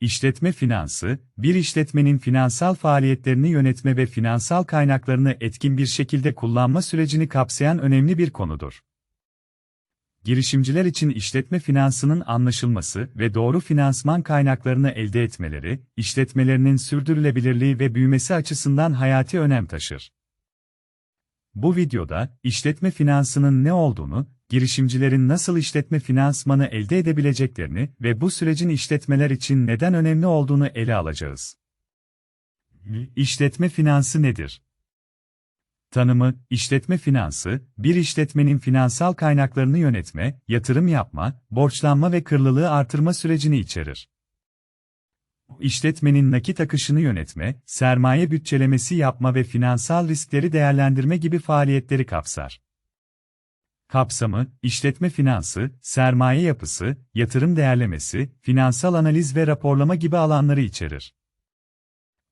İşletme finansı, bir işletmenin finansal faaliyetlerini yönetme ve finansal kaynaklarını etkin bir şekilde kullanma sürecini kapsayan önemli bir konudur. Girişimciler için işletme finansının anlaşılması ve doğru finansman kaynaklarını elde etmeleri, işletmelerinin sürdürülebilirliği ve büyümesi açısından hayati önem taşır. Bu videoda, işletme finansının ne olduğunu, girişimcilerin nasıl işletme finansmanı elde edebileceklerini ve bu sürecin işletmeler için neden önemli olduğunu ele alacağız. İşletme finansı nedir? Tanımı, işletme finansı, bir işletmenin finansal kaynaklarını yönetme, yatırım yapma, borçlanma ve kırlılığı artırma sürecini içerir. İşletmenin nakit akışını yönetme, sermaye bütçelemesi yapma ve finansal riskleri değerlendirme gibi faaliyetleri kapsar. Kapsamı, işletme finansı, sermaye yapısı, yatırım değerlemesi, finansal analiz ve raporlama gibi alanları içerir.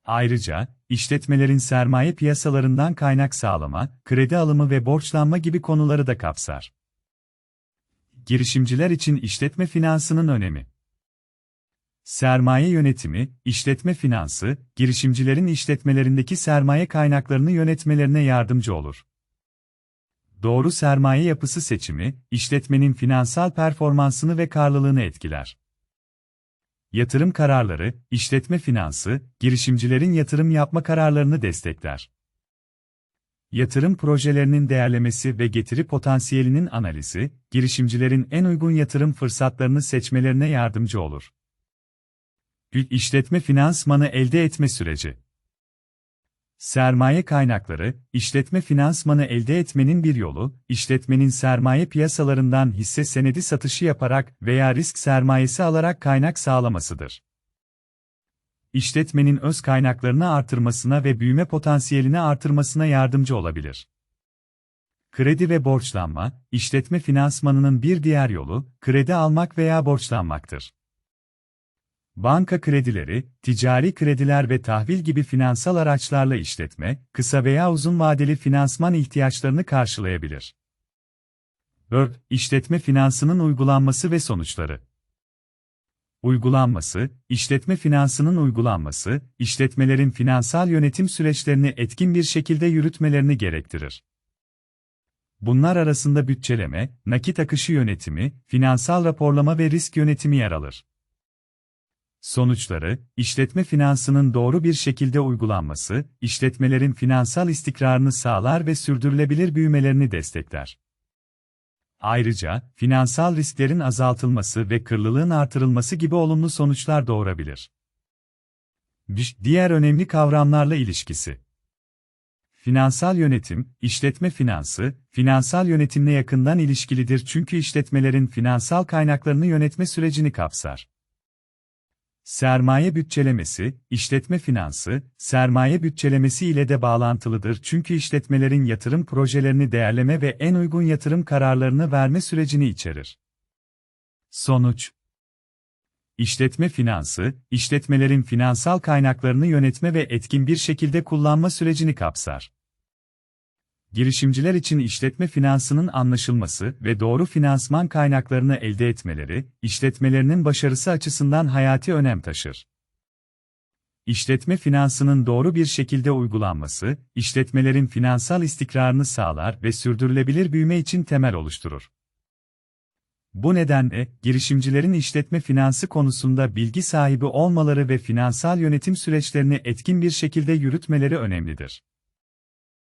Ayrıca, işletmelerin sermaye piyasalarından kaynak sağlama, kredi alımı ve borçlanma gibi konuları da kapsar. Girişimciler için işletme finansının önemi Sermaye yönetimi, işletme finansı, girişimcilerin işletmelerindeki sermaye kaynaklarını yönetmelerine yardımcı olur. Doğru sermaye yapısı seçimi, işletmenin finansal performansını ve karlılığını etkiler. Yatırım kararları, işletme finansı, girişimcilerin yatırım yapma kararlarını destekler. Yatırım projelerinin değerlemesi ve getiri potansiyelinin analizi, girişimcilerin en uygun yatırım fırsatlarını seçmelerine yardımcı olur. İşletme finansmanı elde etme süreci Sermaye kaynakları, işletme finansmanı elde etmenin bir yolu, işletmenin sermaye piyasalarından hisse senedi satışı yaparak veya risk sermayesi alarak kaynak sağlamasıdır. İşletmenin öz kaynaklarını artırmasına ve büyüme potansiyelini artırmasına yardımcı olabilir. Kredi ve borçlanma, işletme finansmanının bir diğer yolu, kredi almak veya borçlanmaktır. Banka kredileri, ticari krediler ve tahvil gibi finansal araçlarla işletme, kısa veya uzun vadeli finansman ihtiyaçlarını karşılayabilir. 4. İşletme finansının uygulanması ve sonuçları. Uygulanması, işletme finansının uygulanması, işletmelerin finansal yönetim süreçlerini etkin bir şekilde yürütmelerini gerektirir. Bunlar arasında bütçeleme, nakit akışı yönetimi, finansal raporlama ve risk yönetimi yer alır. Sonuçları, işletme finansının doğru bir şekilde uygulanması, işletmelerin finansal istikrarını sağlar ve sürdürülebilir büyümelerini destekler. Ayrıca, finansal risklerin azaltılması ve kırlılığın artırılması gibi olumlu sonuçlar doğurabilir. Diğer önemli kavramlarla ilişkisi Finansal yönetim, işletme finansı, finansal yönetimle yakından ilişkilidir çünkü işletmelerin finansal kaynaklarını yönetme sürecini kapsar. Sermaye bütçelemesi, işletme finansı, sermaye bütçelemesi ile de bağlantılıdır çünkü işletmelerin yatırım projelerini değerleme ve en uygun yatırım kararlarını verme sürecini içerir. Sonuç İşletme finansı, işletmelerin finansal kaynaklarını yönetme ve etkin bir şekilde kullanma sürecini kapsar. Girişimciler için işletme finansının anlaşılması ve doğru finansman kaynaklarını elde etmeleri, işletmelerinin başarısı açısından hayati önem taşır. İşletme finansının doğru bir şekilde uygulanması, işletmelerin finansal istikrarını sağlar ve sürdürülebilir büyüme için temel oluşturur. Bu nedenle, girişimcilerin işletme finansı konusunda bilgi sahibi olmaları ve finansal yönetim süreçlerini etkin bir şekilde yürütmeleri önemlidir.